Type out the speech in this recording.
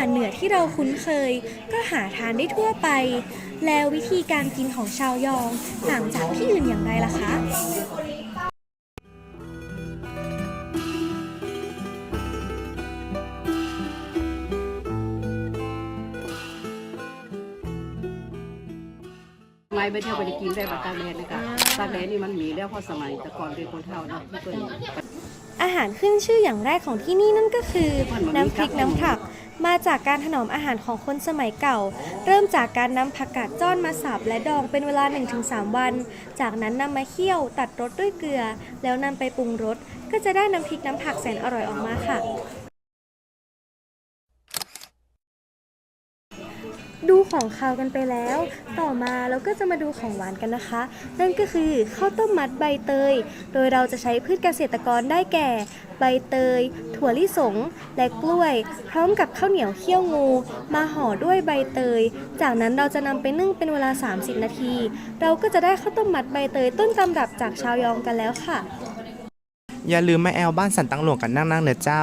ารเหนือที่เราคุ้นเคย ก็หาทานได้ทั่วไป แล้ววิธีการกินของชาวยองต่างจากที่อื่นอย่างไรล่ะคะไม้ไปเที่ยวไปกินได้ปากตาแดดนะคะตากแดดนี่มันมีแล้วพอสมัยแต่ก่อนเป็นคนเท่าเนาะที่เพิ่น อาหารขึ้นชื่ออย่างแรกของที่นี่นั่นก็คือ น้ำพริกน้ำผัก มาจากการถนอมอาหารของคนสมัยเก่า เริ่มจากการนำผักกาดจ้อนมาสับและดองเป็นเวลา 1-3 วัน จากนั้นนำมาเคี่ยวตัดรสด้วยเกลือ แล้วนำไปปรุงรสก็จะได้น้ำพริกน้ำผักแสนอร่อยออกมาค่ะ ดูของคาวกันไปแล้ว ต่อมาเราก็จะมาดูของหวานกันนะคะ นั่นก็คือข้าวต้มมัดใบเตย โดยเราจะใช้พืชเกษตรกรได้แก่ ใบเตย ถั่วลิสง และกล้วย พร้อมกับข้าวเหนียวเคี่ยวงู มาห่อด้วยใบเตย จากนั้นเราจะนำไปนึ่งเป็นเวลา 30 นาที เราก็จะได้ข้าวต้มมัดใบเตยต้นตำรับจากชาวยองกันแล้วค่ะ อย่าลืมมาแอลบ้านสันตังหลวงกันนั่งๆเนอะเจ้า